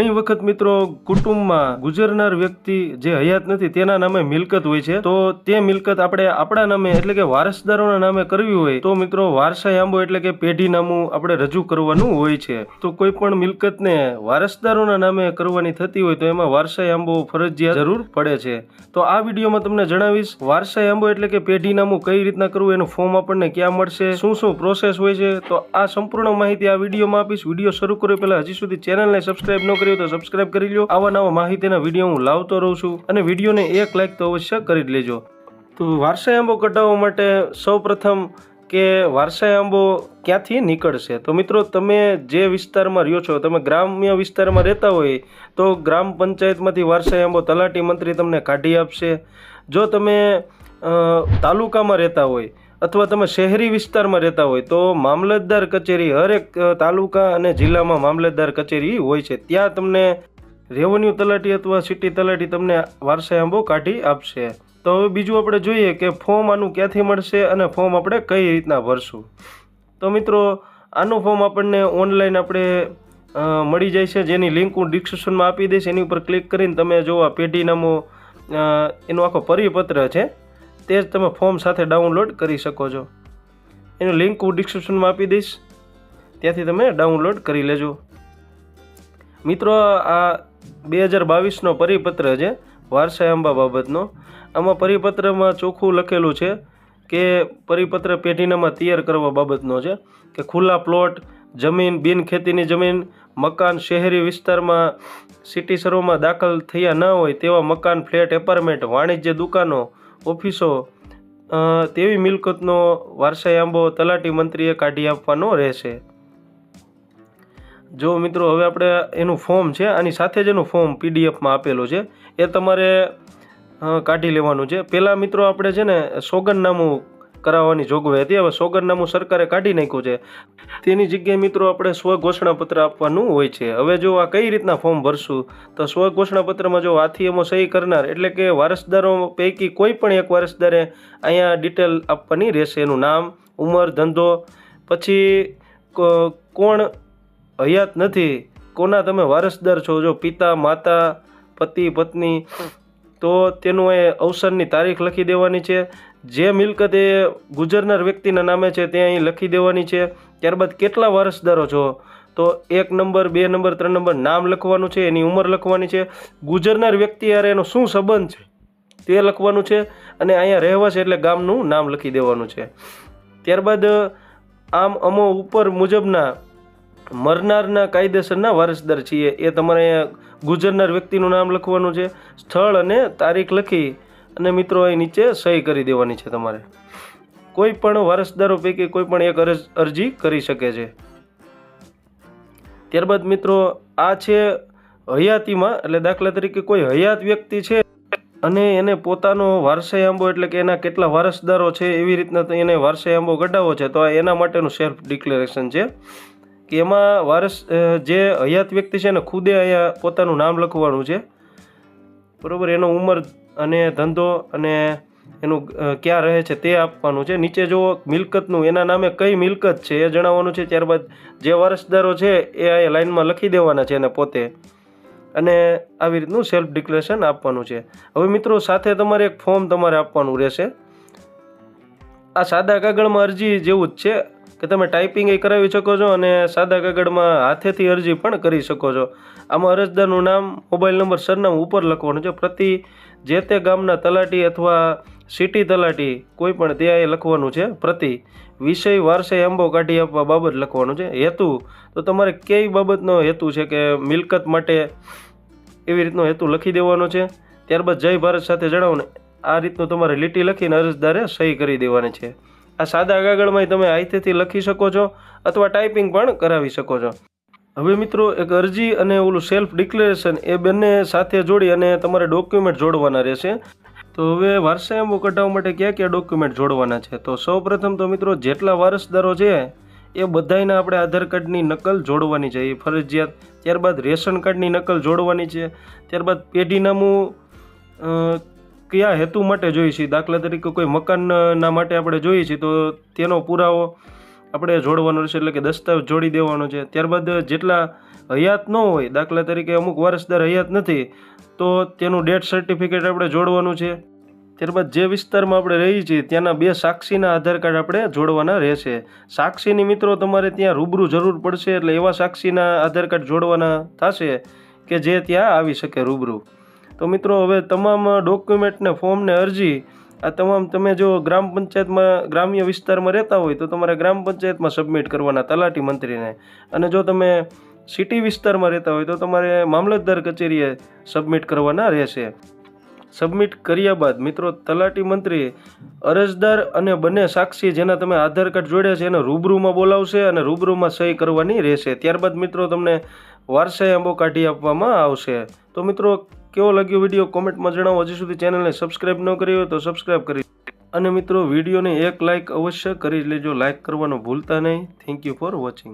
ઘણી વખત મિત્રો કુટુંબમાં ગુજરનાર વ્યક્તિ જે હયાત નથી, તેના નામે મિલકત હોય છે. તો તે મિલકત આપણે આપણા નામે, એટલે કે વારસદારોના નામે કરવી હોય, તો મિત્રો વારસાઈ આંબો એટલે કે પેઢીનામું આપણે રજૂ કરવાનું હોય છે. તો કોઈ પણ મિલકતને વારસદારોના નામે કરવાની થતી હોય, તો એમાં વારસાઈ આંબો ફરજિયાત જરૂર પડે છે. તો આ વિડીયોમાં તમને જણાવીશ વારસાઈ આંબો એટલે કે પેઢીનામું કઈ રીતના કરવું, એનું ફોર્મ આપણને ક્યાં મળશે, શું શું પ્રોસેસ હોય છે? તો આ સંપૂર્ણ માહિતી આ વિડીયોમાં આપીશ. વીડિયો શરૂ કર્યો પહેલાં હજી સુધી ચેનલને સબસ્ક્રાઇબ ન કરી હોય તો સબસ્ક્રાઇબ કરી લો આવા નવા માહિતીના વીડિયો હું લાવતો રહું છું અને વિડીયોને એક લાઈક તો અવશ્ય કરી જ લેજો. તો વારસાઈ આંબો કટાવવા માટે સૌપ્રથમ કે વારસાઈ આંબો ક્યાંથી નીકળશે? તો મિત્રો, તમે જે વિસ્તારમાં રહ્યો છો, તમે ગ્રામ્ય વિસ્તારમાં રહેતા હોય, તો ગ્રામ પંચાયતમાંથી વારસાઈ આંબો તલાટી મંત્રી તમને કાઢી આપશે. જો તમે તાલુકામાં રહેતા હોય અથવા તમે શહેરી વિસ્તારમાં રહેતા હોય તો મામલતદાર કચેરી હરેક તાલુકા અને જિલ્લામાં મામલતદાર કચેરી હોય છે. ત્યાં તમને રેવન્યુ તલાટી અથવા સિટી તલાટી તમને વારસાઈ આંબો કાઢી આપશે. તો હવે બીજું આપણે જોઈએ કે ફોર્મ આનું ક્યાંથી મળશે અને ફોર્મ આપણે કઈ રીતના ભરશું. તો મિત્રો, આનું ફોર્મ આપણને ઓનલાઈન આપણે મળી જાય છે. જેની લિંક હું ડિસ્ક્રિપ્શનમાં આપી દઈશ. એની ઉપર ક્લિક કરીને તમે જો આ પેઢીનામું એનો આખો પરિપત્ર છે. તે જ તમે ફોર્મ સાથે ડાઉનલોડ કરી શકો છો. એનું લિંક હું ડિસ્ક્રિપ્શનમાં આપી દઈશ. ત્યાંથી તમે ડાઉનલોડ કરી લેજો. મિત્રો, આ બે હજાર બાવીસનો પરિપત્ર છે, વારસાઈ આંબા બાબતનો. આમાં પરિપત્રમાં ચોખ્ખું લખેલું છે કે પરિપત્ર પેઢીનામાં તૈયાર કરવા બાબતનો છે કે ખુલ્લા પ્લોટ, જમીન બિન ખેતીની જમીન, મકાન, શહેરી વિસ્તારમાં, સિટી સર્વમાં દાખલ થયા ન હોય તેવા મકાન, ફ્લેટ, એપાર્ટમેન્ટ, વાણિજ્ય દુકાનો ઓફિસો તેવી મિલકતનો વારસાઈ આંબો તલાટી મંત્રીએ કાઢી આપવાનો રહેશે. જો મિત્રો, હવે આપણે એનું ફોર્મ છે, આની સાથે જ એનું ફોર્મ પીડીએફમાં આપેલું છે. એ તમારે કાઢી લેવાનું છે. પહેલાં મિત્રો, આપણે છે ને સોગંદનામું કરાવવાની જોગવાઈ હતી. હવે સોગંદનામું સરકારે કાઢી નાખ્યું છે. તેની જગ્યાએ મિત્રો આપણે સ્વ ઘોષણાપત્ર આપવાનું હોય છે. હવે જો આ કઈ રીતના ફોર્મ ભરશું? તો સ્વ ઘોષણાપત્રમાં જો હાથી એમાં સહી કરનાર એટલે કે વારસદારો પૈકી કોઈ પણ એક વારસદારે અહીંયા ડિટેલ આપવાની રહેશે. એનું નામ, ઉંમર, ધંધો, પછી કોણ હયાત નથી, કોના તમે વારસદાર છો? જો પિતા, માતા, પતિ, પત્ની, તો તેનું એ અવસરની તારીખ લખી દેવાની છે. જે મિલકત એ ગુજરનાર વ્યક્તિના નામે છે તે અહીં લખી દેવાની છે. ત્યારબાદ કેટલા વારસદારો છો? તો એક નંબર, બે નંબર, ત્રણ નંબર નામ લખવાનું છે, એની ઉંમર લખવાની છે. ગુજરનાર વ્યક્તિ યારે એનો શું સંબંધ છે? તે લખવાનું છે અને અહીંયા રહેવાશે એટલે ગામનું નામ લખી દેવાનું છે. ત્યારબાદ આમ અમો ઉપર મુજબના મરનારના કાયદેસરના વારસદાર છીએ. એ તમારે ગુજરનાર વ્યક્તિનું નામ લખવાનું છે. સ્થળ અને તારીખ લખી અને મિત્રો એ નીચે સહી કરી દેવાની છે તમારે. કોઈ પણ વારસદારો પૈકી કોઈ પણ એક અરજી કરી શકે છે. ત્યારબાદ મિત્રો, આ છે હયાતીમાં, એટલે દાખલા તરીકે કોઈ હયાત વ્યક્તિ છે અને એને પોતાનો વારસાઈ આંબો એટલે કે એના કેટલા વારસદારો છે, એવી રીતના એને વારસાઈ આંબો કઢાવવો છે, તો એના માટેનું સેલ્ફ ડિક્લેરેશન છે કે એમાં વારસ જે હયાત વ્યક્તિ છે ને ખુદે અહીંયા પોતાનું નામ લખવાનું છે. બરાબર, એનો ઉંમર અને ધંધો અને એનું ક્યાં રહે છે તે આપવાનું છે. નીચે જુઓ, મિલકતનું, એના નામે કઈ મિલકત છે એ જણાવવાનું છે. ત્યારબાદ જે વારસદારો છે એ આ લાઇનમાં લખી દેવાના છે એને પોતે. અને આવી રીતનું સેલ્ફ ડિક્લેરેશન આપવાનું છે. હવે મિત્રો, સાથે તમારે એક ફોર્મ તમારે આપવાનું રહેશે. આ સાદા કાગળમાં અરજી જેવું જ છે કે તમે ટાઈપિંગ એ કરાવી શકો છો અને સાદા કાગળમાં હાથેથી અરજી પણ કરી શકો છો. આમાં અરજદારનું નામ, મોબાઈલ નંબર, સરનામું ઉપર લખવાનું છે. પ્રતિ જે તે ગામના તલાટી અથવા સિટી તલાટી, કોઈ પણ ત્યાં એ લખવાનું છે, પ્રતિ વિષય વારસાઈ આંબો કાઢી આપવા બાબત લખવાનું છે. હેતુ, તો તમારે કઈ બાબતનો હેતુ છે કે મિલકત માટે એવી રીતનો હેતુ લખી દેવાનો છે? ત્યારબાદ જય ભારત સાથે જણાવો ને આ રીતનું તમારે લીટી લખીને અરજદારે સહી કરી દેવાની છે. આ સાદા કાગળમાં તમે હાથેથી લખી શકો છો અથવા ટાઈપિંગ પણ કરાવી શકો છો. હવે મિત્રો, એક અરજી અને ઓલું સેલ્ફ ડિક્લેરેશન એ બંને સાથે જોડી અને તમારે ડોક્યુમેન્ટ જોડવાના રહેશે. તો હવે વારસાયંબો કઢાવવા માટે કયા કયા ડોક્યુમેન્ટ જોડવાના છે? તો સૌપ્રથમ તો મિત્રો, જેટલા વારસદારો છે, એ બધાયના આપણે આધાર કાર્ડની નકલ જોડવાની છે. એ ફરજિયાત, ત્યારબાદ રેશન કાર્ડની નકલ જોડવાની છે. ત્યારબાદ પેઢીનામું કયા હેતુ માટે જોઈએ છીએ? દાખલા તરીકે કોઈ મકાનના માટે આપણે જોઈએ છીએ, તો તેનો પુરાવો આપણે જોડવાનો રહેશે એટલે કે દસ્તાવેજ જોડી દેવાનો છે. ત્યારબાદ જેટલા હયાત ન હોય, દાખલા તરીકે અમુક વારસદાર હયાત નથી, તો તેનું ડેથ સર્ટિફિકેટ આપણે જોડવાનું છે. ત્યારબાદ જે વિસ્તારમાં આપણે રહીએ છીએ, ત્યાંના બે સાક્ષીના આધાર કાર્ડ આપણે જોડવાના રહેશે. સાક્ષીની મિત્રો તમારે ત્યાં રૂબરૂ જરૂર પડશે એટલે એવા સાક્ષીના આધાર કાર્ડ જોડવાના થશે કે જે ત્યાં આવી શકે રૂબરૂ. તો મિત્રો, હવે તમામ ડોક્યુમેન્ટને, ફોર્મને અરજી આ તમામ તમે જો ગ્રામ પંચાયતમાં, ગ્રામ્ય વિસ્તારમાં રહેતા હોય તો તમારે ગ્રામ પંચાયતમાં સબમિટ કરવાના તલાટી મંત્રીને. અને જો તમે સિટી વિસ્તારમાં રહેતા હોય તો તમારે મામલતદાર કચેરીએ સબમિટ કરવાના રહેશે. સબમિટ કર્યા બાદ મિત્રો તલાટી મંત્રી અરજદાર અને બંને સાક્ષી જેના તમે આધાર કાર્ડ જોડ્યા છે એને રૂબરૂમાં બોલાવશે અને રૂબરૂમાં સહી કરવાની રહેશે. ત્યારબાદ મિત્રો તમને વારસાઈ આંબો કાઢી આપવામાં આવશે. તો મિત્રો કેવો લાગ્યો વીડિયો કોમેન્ટમાં જણાવો. હજી સુધી ચેનલને સબસ્ક્રાઈબ ન કરી હોય તો સબસ્ક્રાઈબ કરી અને મિત્રો, વિડીયોને એક લાઇક અવશ્ય કરી લેજો. લાઇક કરવાનું ભૂલતા નહીં. Thank you for watching